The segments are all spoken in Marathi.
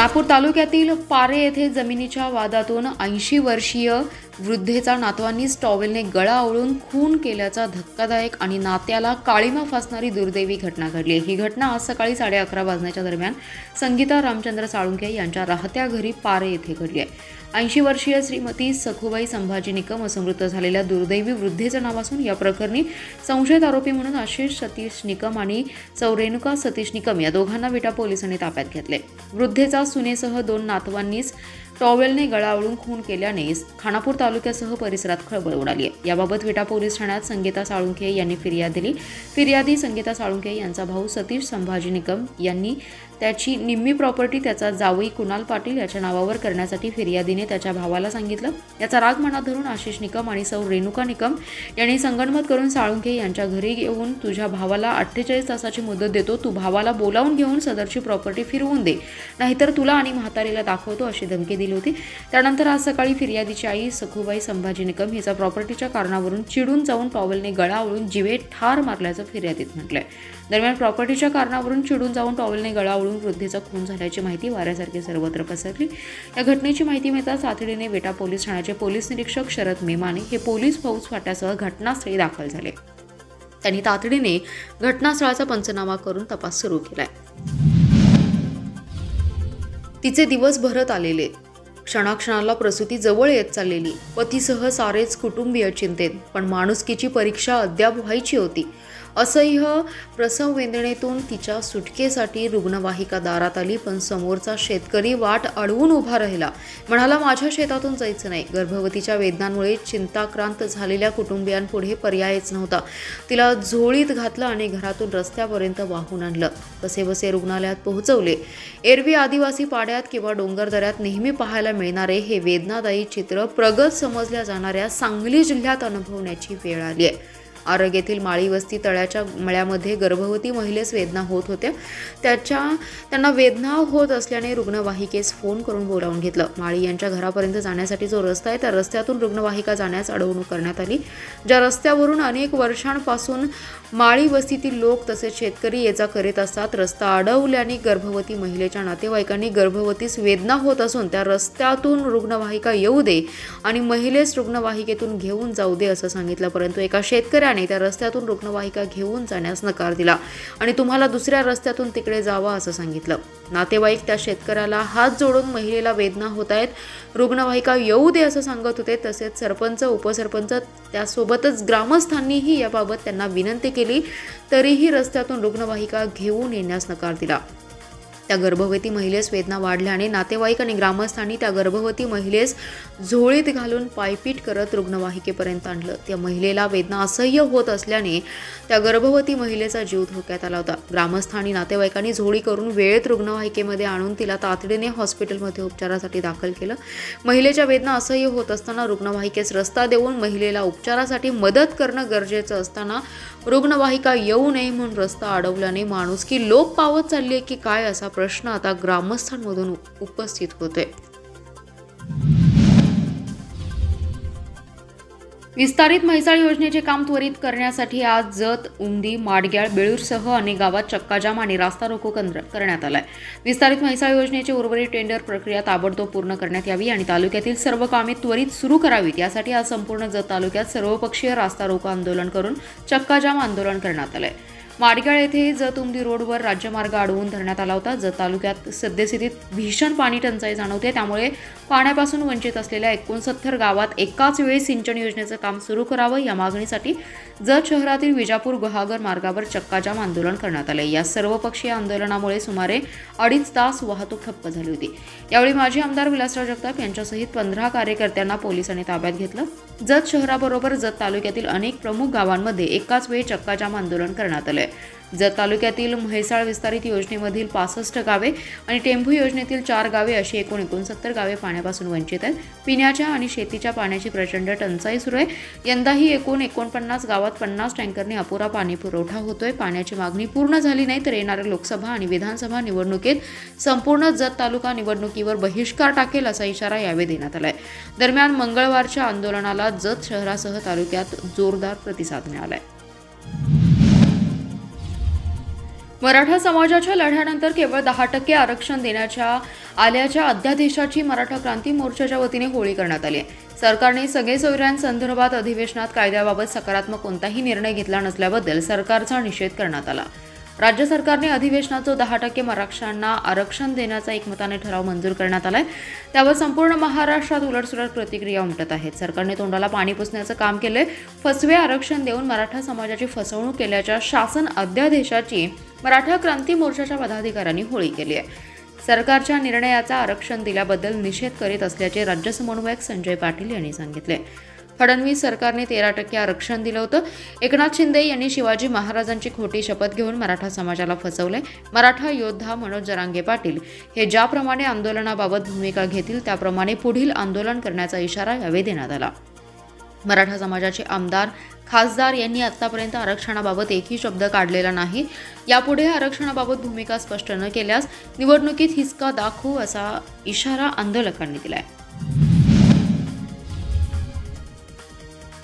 खानापूर तालुक्यातील पारे येथे जमिनीच्या वादातून ऐंशी वर्षीय वृद्धेचा नातवांनीच टॉवेलने गळा आवळून खून केल्याचा धक्कादायक आणि नात्याला काळीमा फासणारी दुर्दैवी घटना घडली आहे. ही घटना आज सकाळी साडे अकरा वाजण्याच्या दरम्यान संगीता रामचंद्र साळुंके यांच्या राहत्या घरी पारे येथे घडली आहे ऐंशी वर्षीय श्रीमती सखुबाई संभाजी निकम असं मृत झालेल्या दुर्दैवी वृद्धेचं नाव असून या प्रकरणी संशयित आरोपी म्हणून आशिष सतीश निकम आणि सौरेणुका सतीश निकम या दोघांना विटा पोलिसांनी ताब्यात घेतले वृद्धेचा सुनेसह दोन नातवांनीच टॉवेलने गळावळून खून केल्याने खानापूर तालुक्यासह परिसरात खळबळ उडाली आहे. याबाबत विटा पोलीस ठाण्यात संगीता साळुंखे यांनी फिर्याद दिली. फिर्यादी संगीता साळुंखे यांचा भाऊ सतीश संभाजी निकम यांनी त्याची निम्मी प्रॉपर्टी त्याचा जावई कुणाल पाटील याच्या नावावर करण्यासाठी फिर्यादीने त्याच्या भावाला सांगितलं. याचा राग मनात धरून आशिष निकम आणि सौ रेणुका निकम यांनी संगणमत करून साळुंखे यांच्या घरी येऊन तुझ्या भावाला अठ्ठेचाळीस तासाची मुदत देतो. तू भावाला बोलावून घेऊन सदरची प्रॉपर्टी फिरवून दे. नाहीतर तुला आणि म्हातारीला दाखवतो अशी धमकी दिली होती. त्यानंतर आज सकाळी फिर्यादीची आई सखुबाई संभाजी निकम हिचा प्रॉपर्टीच्या कारणावरून चिडून जाऊन टॉवेलने गळावळून जिवे ठार मारल्याचं फिर्यादीत म्हटलंय. दरम्यान प्रॉपर्टीच्या कारणावरून चिडून जाऊन टॉवेलने गळा आवळून वृद्धेचा खून झाल्याची माहिती वाऱ्यासारखी सर्वत्र पसरली. या घटनेची माहिती मिळताच तातडीने वेटा पोलीस ठाण्याचे पोलीस निरीक्षक शरद मेमाने हे पोलीस फौज फाट्यासह घटनास्थळी दाखल झाले. त्यांनी तातडीने घटनास्थळाचा पंचनामा करून तपास सुरू केलाय. तिचे दिवस भरत आलेले. क्षणाक्षणाला प्रसूती जवळ येत चाललेली. पतीसह सारेच कुटुंबीय चिंतेत पण माणुसकीची परीक्षा अद्याप व्हायची होती. असह्य प्रसव वेदनेतून तिच्या सुटकेसाठी रुग्णवाहिका दारात आली पण समोरचा शेतकरी वाट अडवून उभा राहिला. म्हणाला माझ्या शेतातून जायचं नाही. गर्भवतीच्या वेदनांमुळे चिंताक्रांत झालेल्या कुटुंबियांपुढे पर्यायच नव्हता. तिला झोळीत घातलं आणि घरातून रस्त्यापर्यंत वाहून आणलं. कसेबसे रुग्णालयात पोहोचवले. एरवी आदिवासी पाड्यात किंवा डोंगरदऱ्यात नेहमी पाहायला मिळणारे हे वेदनादायी चित्र प्रगत समजल्या जाणाऱ्या सांगली जिल्ह्यात अनुभवण्याची वेळ आली आहे. आरग येथील माळी वस्ती तळ्याच्या मळ्यामध्ये गर्भवती महिलेस वेदना होत होत्या. त्याच्या त्यांना वेदना होत असल्याने रुग्णवाहिकेस फोन करून बोलावून घेतलं. माळी यांच्या घरापर्यंत जाण्यासाठी जो रस्ता आहे त्या रस्त्यातून रुग्णवाहिका जाण्यास अडवणूक करण्यात आली. ज्या रस्त्यावरून अनेक वर्षांपासून माळी वस्तीतील लोक तसेच शेतकरी ये करीत असतात रस्ता अडवल्याने गर्भवती महिलेच्या नातेवाईकांनी गर्भवतीस वेदना होत असून त्या रस्त्यातून रुग्णवाहिका येऊ दे आणि महिलेस रुग्णवाहिकेतून घेऊन जाऊ दे असं सांगितलं. परंतु एका शेतकऱ्या असल्याने त्या रस्त्यातून रुग्णवाहिका घेऊन जाण्यास नकार दिला. आणि तुम्हाला दुसऱ्या रस्त्यातून तिकडे जावा असं सांगितलं. नातेवाईक त्या शेतकऱ्याला हात जोडून महिलेला वेदना होत आहेत. रुग्णवाहिका येऊ दे असं सांगत होते. तसेच सरपंच उपसरपंच त्यासोबतच ग्रामस्थांनीही याबाबत त्यांना विनंती केली. तरीही रस्त्यातून रुग्णवाहिका घेऊन येण्यास नकार दिला. त्या गर्भवती महिलेस वेदना वाढल्याने नातेवाईक आणि ग्रामस्थांनी त्या गर्भवती महिलेस झोळीत घालून पायपीट करत रुग्णवाहिकेपर्यंत आणलं. त्या महिलेला वेदना असह्य होत असल्याने त्या गर्भवती महिलेचा जीव धोक्यात आला होता. ग्रामस्थांनी नातेवाईकांनी झोळी करून वेळेत रुग्णवाहिकेमध्ये आणून तिला तातडीने हॉस्पिटलमध्ये उपचारासाठी दाखल केलं. महिलेच्या वेदना असह्य होत असताना रुग्णवाहिकेस रस्ता देऊन महिलेला उपचारासाठी मदत करणं गरजेचं असताना रुग्णवाहिका येऊ नये म्हणून रस्ता अडवल्याने माणूस की लोप पावत चालली आहे की काय असा प्रश्न आता ग्रामस्थांमधून उपस्थित होते. विस्तारित म्हैसाळ योजनेचे काम त्वरित करण्यासाठी आज जत उमदी माडग्याळ बेळूरसह अनेक गावात चक्काजाम आणि रास्ता रोको करण्यात आलाय. विस्तारित म्हैसाळ योजनेचे उर्वरित टेंडर प्रक्रिया ताबडतोब पूर्ण करण्यात यावी आणि तालुक्यातील सर्व कामे त्वरित सुरू करावीत. यासाठी आज संपूर्ण जत तालुक्यात सर्वपक्षीय रास्ता रोको आंदोलन करून चक्काजाम आंदोलन करण्यात आलंय. माडगाळ येथे जत रोडवर राज्यमार्ग अडवून धरण्यात आला होता. जत तालुक्यात सद्यस्थितीत भीषण पाणी टंचाई जाणवते. त्यामुळे पाण्यापासून वंचित असलेल्या एकोणसत्तर गावात एकाच वेळी सिंचन योजनेचं काम सुरू करावं या मागणीसाठी जत शहरातील विजापूर गुहागर मार्गावर चक्काजाम आंदोलन करण्यात आले या सर्वपक्षीय आंदोलनामुळे सुमारे अडीच तास वाहतूक ठप्प झाली होती. यावेळी माजी आमदार विलासराव जगताप यांच्यासहित पंधरा कार्यकर्त्यांना पोलिसांनी ताब्यात घेतलं. जत शहराबरोबर जत तालुक्यातील अनेक प्रमुख गावांमध्ये एकाच वेळी चक्काजाम आंदोलन करण्यात आलंय. जत तालुक्यातील म्हैसाळ विस्तारित योजनेमधील पासष्ट गावे आणि टेंभू योजनेतील चार गावे अशी एकूण एकोणसत्तर गावे पाण्यापासून वंचित आहेत. पिण्याच्या आणि शेतीच्या पाण्याची प्रचंड टंचाई सुरू आहे. यंदाही एकूण एकोणपन्नास गावात पन्नास टँकरने अपुरा पाणी पुरवठा होतोय. पाण्याची मागणी पूर्ण झाली नाही तर येणाऱ्या लोकसभा आणि विधानसभा निवडणुकीत संपूर्ण जत तालुका निवडणुकीवर बहिष्कार टाकेल असा इशारा यावेळी देण्यात आलाय. दरम्यान मंगळवारच्या आंदोलनाला जत शहरासह तालुक्यात जोरदार प्रतिसाद मिळालाय. मराठा समाजाच्या लढ्यानंतर केवळ दहा टक्के आरक्षण देण्याच्या आल्याच्या अध्यादेशाची मराठा क्रांती मोर्चाच्या वतीने होळी करण्यात आली आहे. सरकारने सगळे सोयऱ्यांसंदर्भात अधिवेशनात कायद्याबाबत सकारात्मक कोणताही निर्णय घेतला नसल्याबद्दल सरकारचा निषेध करण्यात आला. राज्य सरकारने अधिवेशनाचं दहा टक्के मराठ्यांना आरक्षण देण्याचा एकमताने ठराव मंजूर करण्यात आलाय. त्यावर संपूर्ण महाराष्ट्रात उलटसुलट प्रतिक्रिया उमटत आहेत. सरकारने तोंडाला पाणी पुसण्याचं काम केलंय. फसवे आरक्षण देऊन मराठा समाजाची फसवणूक केल्याच्या शासन अध्यादेशाची मराठा क्रांती मोर्चाच्या पदाधिकाऱ्यांनी होळी केली आहे. सरकारच्या निर्णयाचा आरक्षण दिल्याबद्दल निषेध करीत असल्याचे राज्य समन्वयक संजय पाटील यांनी सांगितले. फडणवीस सरकारने तेरा टक्के आरक्षण दिलं होतं. एकनाथ शिंदे यांनी शिवाजी महाराजांची खोटी शपथ घेऊन मराठा समाजाला फसवलंय. मराठा योद्धा मनोज जरांगे पाटील हे ज्याप्रमाणे आंदोलनाबाबत भूमिका घेतील त्याप्रमाणे पुढील आंदोलन करण्याचा इशारा यावेळी देण्यात आला. मराठा समाजाचे आमदार खासदार यांनी आतापर्यंत आरक्षणाबाबत एकही शब्द काढलेला नाही. यापुढे आरक्षणाबाबत भूमिका स्पष्ट न केल्यास निवडणुकीत हिसका दाखवू असा इशारा आंदोलकांनी दिलाय.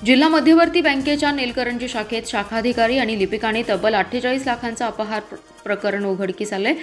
जिल्हा मध्यवर्ती बँकेच्या नेलकरंजी शाखेत शाखाधिकारी आणि लिपिकाने तब्बल अठ्ठेचाळीस लाखांचा अपहार प्रकरण उघडकीस आलंय.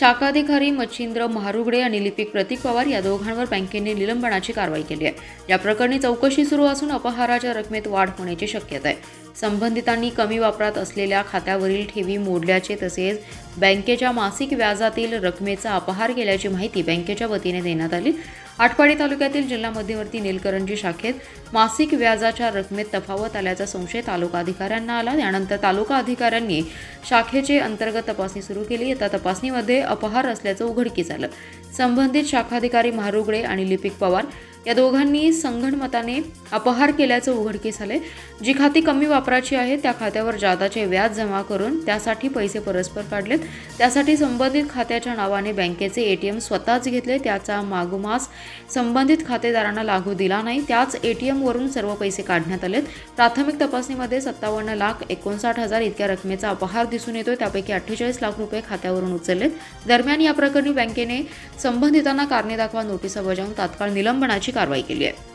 शाखाधिकारी मच्छिंद्र महारुगडे आणि लिपिक प्रतीक पवार या दोघांवर बँकेने निलंबनाची कारवाई केली आहे. या प्रकरणी चौकशी सुरू असून अपहाराच्या रकमेत वाढ होण्याची शक्यता आहे. संबंधितांनी कमी वापरात असलेल्या खात्यावरील ठेवी मोडल्याचे तसेच बँकेच्या मासिक व्याजातील रकमेचा अपहार केल्याची माहिती बँकेच्या वतीने देण्यात आली. आटपाडी तालुक्यातील जिल्हा मध्यवर्ती निलकरंजी शाखेत मासिक व्याजाच्या रकमेत तफावत आल्याचा संशय तालुका अधिकाऱ्यांना आला. त्यानंतर तालुका अधिकाऱ्यांनी शाखेचे अंतर्गत तपास तपासणी सुरू केली. त्या तपासणीमध्ये अपहार असल्याचं उघडकीस आलं. संबंधित शाखाधिकारी महारुगडे आणि लिपिक पवार या दोघांनी संगणमताने अपहार केल्याचं उघडकीस आले जी खाती कमी वापराची आहेत त्या खात्यावर जादाचे व्याज जमा करून त्यासाठी पैसे परस्पर काढलेत. त्यासाठी संबंधित खात्याच्या नावाने बँकेचे एटीएम स्वतःच घेतले. त्याचा मागोमास संबंधित खातेदारांना लागू दिला नाही. त्याच ए टी एमवरून सर्व पैसे काढण्यात आलेत. प्राथमिक तपासणीमध्ये सत्तावन्न लाख एकोणसाठ हजार इतक्या रकमेचा अपहार दिसून येतोय. त्यापैकी अठ्ठेचाळीस लाख रुपये खात्यावरून उचललेत. दरम्यान या प्रकरणी बँकेने संबंधितांना कारणे दाखवा नोटिसा बजावून तात्काळ निलंबनाची कारवाई केली आहे.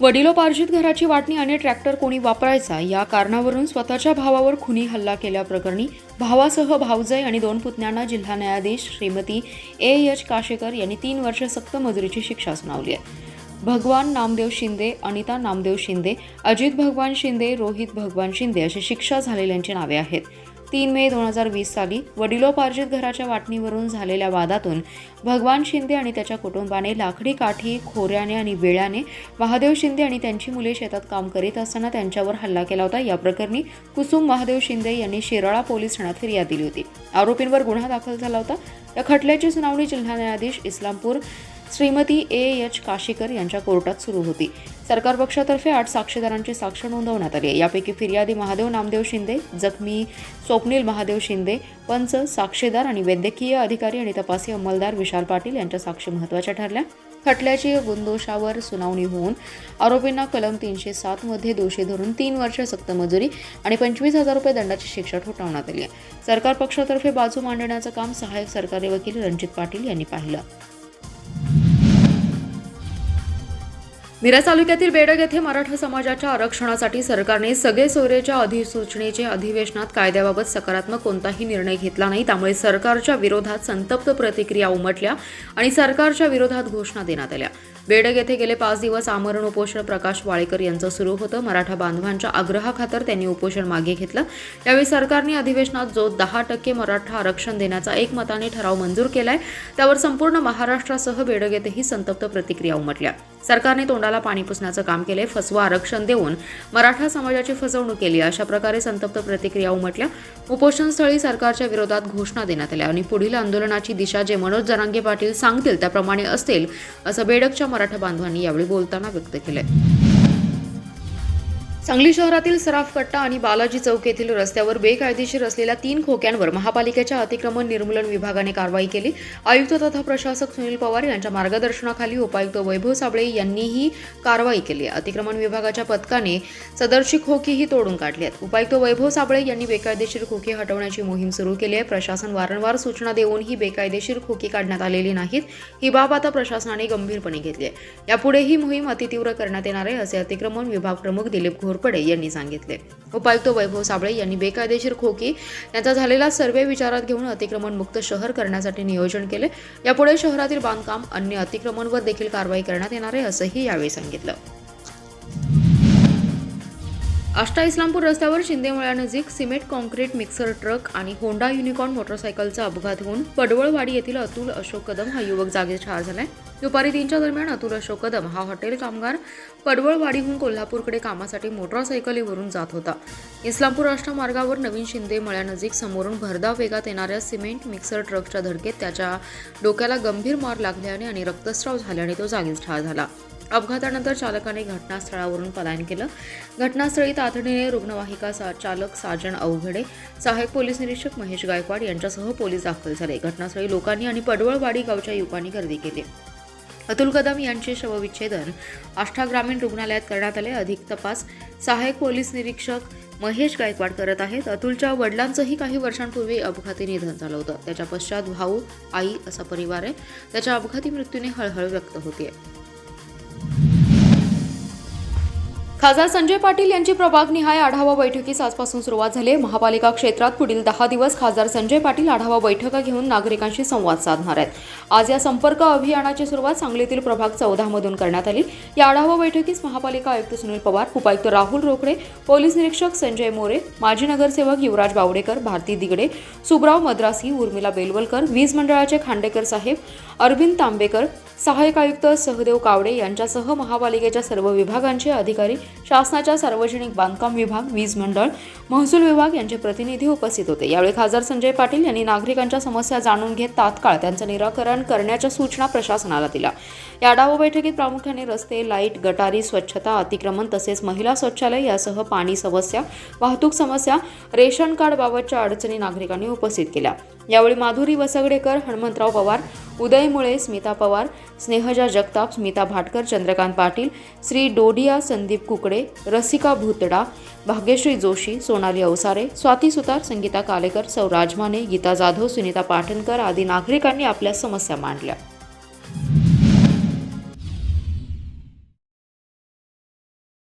वडिलोपार्जित घराची वाटणी आणि ट्रॅक्टर कोणी वापरायचा या कारणावरून स्वतःच्या भावावर खुनी हल्ला केल्याप्रकरणी भावासह भावजय आणि दोन पुतण्यांना जिल्हा न्यायाधीश श्रीमती ए एच काशेकर यांनी तीन वर्ष सक्त मजुरीची शिक्षा सुनावली आहे. भगवान नामदेव शिंदे अनिता नामदेव शिंदे अजित भगवान शिंदे रोहित भगवान शिंदे अशी शिक्षा झालेल्यांची नावे आहेत. तीन मे दोन हजार वीस साली वडिलोपार्जित घराच्या वाटणीवरून झालेल्या वादातून भगवान शिंदे आणि त्याच्या कुटुंबाने लाकडी काठी खोऱ्याने आणि वेळाने महादेव शिंदे आणि त्यांची मुले शेतात काम करीत असताना त्यांच्यावर हल्ला केला होता. या प्रकरणी कुसुम महादेव शिंदे यांनी शिराळा पोलीस ठाण्यात फिर्याद दिली होती. आरोपींवर गुन्हा दाखल झाला होता. या खटल्याची सुनावणी जिल्हा न्यायाधीश इस्लामपूर श्रीमती ए एच काशीकर यांच्या कोर्टात सुरू होती. सरकार पक्षातर्फे आठ साक्षीदारांची साक्ष नोंदवण्यात आली यापैकी फिर्यादी महादेव नामदेव शिंदे जखमी स्वप्नील महादेव शिंदे पंच साक्षीदार आणि वैद्यकीय अधिकारी आणि तपासी अंमलदार विशाल पाटील यांच्या साक्षी महत्त्वाच्या ठरल्या. खटल्याची गुणदोषावर सुनावणी होऊन आरोपींना कलम तीनशे सातमध्ये दोषी धरून तीन वर्ष सक्त मजुरी आणि पंचवीस हजार रुपये दंडाची शिक्षा ठोठावण्यात आली आहे. सरकार पक्षातर्फे बाजू मांडण्याचं काम सहाय्यक सरकारी वकील रणजित पाटील यांनी पाहिलं. मिरज तालुक्यातील बेडग येथे मराठा समाजाच्या आरक्षणासाठी सरकारने सगळे सोयरेच्या अधिसूचनेचे अधिवेशनात कायद्याबाबत सकारात्मक कोणताही निर्णय घेतला नाही. त्यामुळे सरकारच्या विरोधात संतप्त प्रतिक्रिया उमटल्या आणि सरकारच्या विरोधात घोषणा देण्यात आल्या. बेडग येथे गेले पाच दिवस आमरण उपोषण प्रकाश वाळेकर यांचं सुरू होतं. मराठा बांधवांच्या आग्रहाखातर त्यांनी उपोषण मागे घेतलं. यावेळी सरकारने अधिवेशनात जो दहा टक्के मराठा आरक्षण देण्याचा एकमताने ठराव मंजूर केलाय त्यावर संपूर्ण महाराष्ट्रासह बेडग येथेही संतप्त प्रतिक्रिया उमटल्या. सरकारने तोंडाला पाणी पुसण्याचं काम केले फसवं आरक्षण देऊन मराठा समाजाची फसवणूक केली अशा प्रकारे संतप्त प्रतिक्रिया उमटल्या. उपोषणस्थळी सरकारच्या विरोधात घोषणा देण्यात आल्या आणि पुढील आंदोलनाची दिशा जे मनोज जरांगे पाटील सांगतील त्याप्रमाणे असतील असं बेडकच्या मराठा बांधवांनी यावेळी बोलताना व्यक्त केलंय. सांगली शहरातील सराफ कट्टा आणि बालाजी चौक येथील रस्त्यावर बेकायदेशीर असलेल्या तीन खोक्यांवर महापालिकेच्या अतिक्रमण निर्मूलन विभागाने कारवाई केली. आयुक्त तथा प्रशासक सुनील पवार यांच्या मार्गदर्शनाखाली उपायुक्त वैभव साबळे यांनीही कारवाई केली. अतिक्रमण विभागाच्या पथकाने सदरची खोकीही तोडून काढली आहेत. उपायुक्त वैभव साबळे यांनी बेकायदेशीर खोकी हटवण्याची मोहीम सुरू केली आहे. प्रशासन वारंवार सूचना देऊनही बेकायदेशीर खोकी काढण्यात आलेली नाहीत. ही बाब आता प्रशासनाने गंभीरपणे घेतली आहे. यापुढे ही मोहीम अतितीव्र करण्यात येणार आहे असे अतिक्रमण विभाग प्रमुख दिलीप घोर घोरपडे यांनी सांगितले. उपायुक्त वैभव साबळे यांनी बेकायदेशीर खोकी यांचा झालेला सर्वे विचारात घेऊन अतिक्रमण मुक्त शहर करण्यासाठी नियोजन केले. यापुढे शहरातील बांधकाम अन्य अतिक्रमणवर देखील कारवाई करण्यात येणार आहे असंही यावेळी सांगितलं. आष्टा इस्लामपूर रस्त्यावर शिंदेमळ्यानजीक सिमेंट कॉन्क्रीट मिक्सर ट्रक आणि होंडा युनिकॉर्न मोटरसायकलचा अपघात होऊन पडवळवाडी येथील अतुल अशोक कदम हा युवक जागीच ठार झालाय. दुपारी तीनच्या दरम्यान अतुल अशोक कदम हा हॉटेल कामगार पडवळवाडीहून कोल्हापूरकडे कामासाठी मोटरसायकलीवरून जात होता. इस्लामपूर राष्ट्रमार्गावर मार्गावर नवीन शिंदे मळ्यानजीक समोरून भरधाव वेगात येणाऱ्या सिमेंट मिक्सर ट्रकच्या धडकेत त्याच्या डोक्याला गंभीर मार लागल्याने आणि रक्तस्राव झाल्याने तो जागीच ठार झाला. अपघातानंतर चालकाने घटनास्थळावरून पलायन केलं. घटनास्थळी तातडीने रुग्णवाहिका सा चालक साजन अवघडे सहाय्यक पोलीस निरीक्षक महेश गायकवाड यांच्यासह पोलीस दाखल झाले. घटनास्थळी लोकांनी आणि पडवळवाडी गावच्या युवकांनी गर्दी केली. अतुल कदम यांचे शवविच्छेदन आष्टा ग्रामीण रुग्णालयात करण्यात आले. अधिक तपास. सहाय्यक पोलीस निरीक्षक महेश गायकवाड करत आहेत. अतुलच्या वडिलांचंही काही वर्षांपूर्वी अपघाती निधन झालं होतं. त्याच्या पश्चात भाऊ आई असा परिवार आहे. त्याच्या अपघाती मृत्यूने हळहळ व्यक्त होतीये. खासदार संजय पाटील यांची प्रभागनिहाय आढावा बैठकीस आजपासून सुरुवात झाली. महापालिका क्षेत्रात पुढील दहा दिवस खासदार संजय पाटील आढावा बैठका घेऊन नागरिकांशी संवाद साधणार आहेत. आज या संपर्क अभियानाची सुरुवात सांगलीतील प्रभाग चौदामधून करण्यात आली. या आढावा बैठकीस महापालिका आयुक्त सुनील पवार उपायुक्त राहुल रोकडे पोलीस निरीक्षक संजय मोरे माजी नगरसेवक युवराज बावडेकर भारती दिगडे सुब्राव मद्रासी उर्मिला बेलवलकर वीज मंडळाचे खांडेकर साहेब अरविंद तांबेकर सहाय्यक आयुक्त सहदेव कावडे यांच्यासह महापालिकेच्या सर्व विभागांचे अधिकारी शासनाच्या सार्वजनिक बांधकाम विभाग वीज मंडळ महसूल विभाग यांचे प्रतिनिधी उपस्थित होते. यावेळी खासदार संजय पाटील यांनी नागरिकांच्या समस्या जाणून घेत तात्काळ त्यांचं निराकरण करण्याच्या सूचना प्रशासनाला दिल्या. या आढावा बैठकीत प्रामुख्याने रस्ते लाइट गटारी स्वच्छता अतिक्रमण तसेच महिला शौचालय यासह पाणी समस्या वाहतूक समस्या रेशन कार्डबाबतच्या अडचणी नागरिकांनी उपस्थित केल्या. यावेळी माधुरी वसगडेकर हनुमंतराव पवार उदय मुळे स्मिता पवार स्नेहजा जगताप स्मिता भाटकर चंद्रकांत पाटील श्री डोडिया संदीप कुकडे रसिका भुतडा भाग्यश्री जोशी सोनाली अवसारे स्वाती सुतार संगीता कालेकर सौ राजमाने गीता जाधव सुनीता पाटणकर आदी नागरिकांनी आपल्या समस्या मांडल्या.